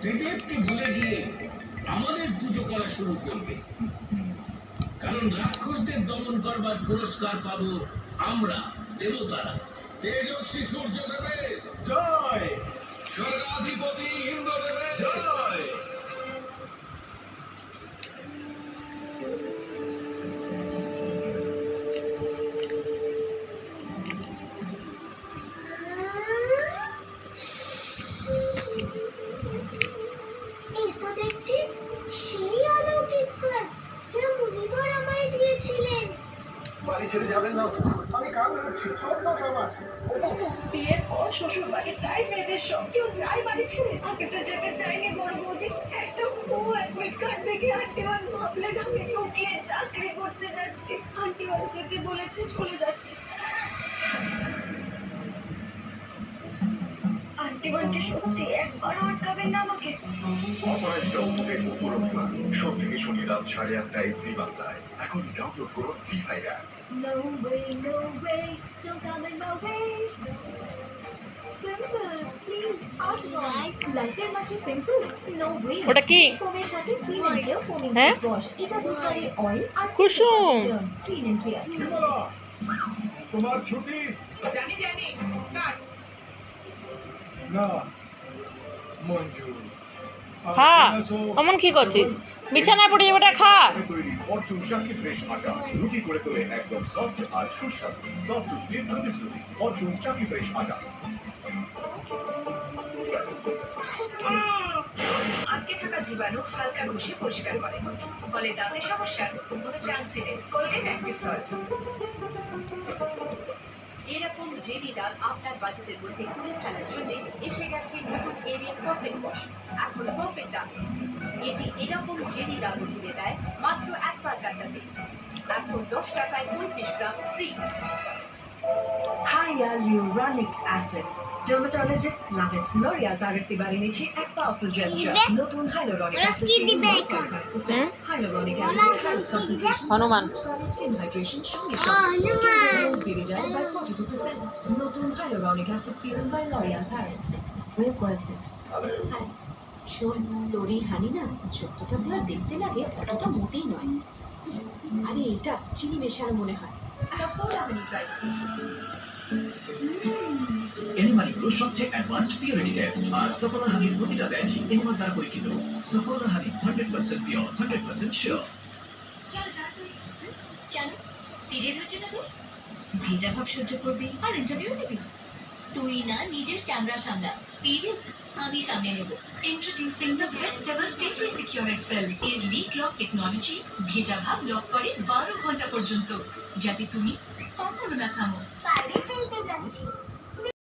ত্রিদেবকে ভুলে গিয়ে আমাদের পুজো করা শুরু করবে। কারণ রাক্ষসদের দমন করবার পুরস্কার পাবো আমরা, দেবতারা। তেজস্বী সূর্য দেখছি সেই অলৌকিক কাজ যা মুনিবর আমায় দিয়েছিলেন। বাড়ি ছেড়ে যাবেন না। আমি কাজ করছি সব কথা আমার। বিয়ের পর শ্বশুর বাড়ির প্রায় মেয়েদের সব কেউ যায় বাড়ি ছেড়ে। আগে তো যেতে চাইনি বড় বৌদি একটা বউ অ্যাডমিট কার্ড দেখে আন্টিমান ভাবলেন আমি লুকিয়ে চাকরি করতে যাচ্ছি। আন্টিমান যেতে বলেছে চলে যাচ্ছে। আন্টিমানকে সত্যি একবারও আটকাবেন না সব থেকে শনি রাত সাড়ে আটটায় জি বাংলায়। এখন ডাউনলোড করুন Zee five app No way, no way, don't come in my ওটা কি? হ্যাঁ? কুসুম। তোমার ছুটি? জানি জানি না মঞ্জু। খা, অমন কি করছিস? বিছানায় পড়ে যাবে খা। জীবাণু হালকা ঘষে পরিষ্কার করে। ফলে দাঁতের সমস্যার কোনো নেই। অ্যাক্টিভ সল্ট জেলি দাগ আপনার বাজেটের মধ্যে তুলে ফেলার জন্য এসে গেছে নতুন এরিয়া পারফেক্ট ওয়াশ এখন পারফেক্ট দাগ এটি এরকম জেলি দাগও তুলে দেয় মাত্র একবার কাচাতে এখন দশ টাকায় পঁয়ত্রিশ gram free hyaluronic acid. Dermatologists love it. L'Oreal এবার এনেছে এক powerful. নতুন hyaluronic acid কি দিবে 1.5% এখন? হুম? hyaluronic acid ওরা এর highest এখন কি দিবে? concentration হনুমান। skin hydration সঙ্গে সঙ্গে হনুমান। Skin বেড়ে যায় by 42%. নতুন hyaluronic acid serum by L'Oreal Paris. We're worth it. শোন তোর এই হানি না যতটা ব্লাড দেখতে লাগে অতটা মোটেই নয় আরে এটা চিনি মেশানো মনে হয় ট্রাই এনিমালিগুলো সবচেয়ে অ্যাডভান্সড পিওরিটি টেস্ট আর সফলা হানির প্রতিটা ব্যাচ এনিমাল দ্বারা পরীক্ষিত Saffola honey hundred percent pure hundred percent sure কেন পিরিয়ড হচ্ছে না ভেজা ভাব সহ্য করবি আর ইন্টারভিউ দিবি তুই না নিজের ক্যামেরা সামলা। পিরিয়ড আমি সামনে নেব। Introducing the best ever stay secure XL এর লিক লক টেকনোলজি ভেজা ভাব লক করে বারো ঘণ্টা পর্যন্ত। যাতে তুমি কখনো না থামো। বাইরে ফেলতে যাচ্ছি।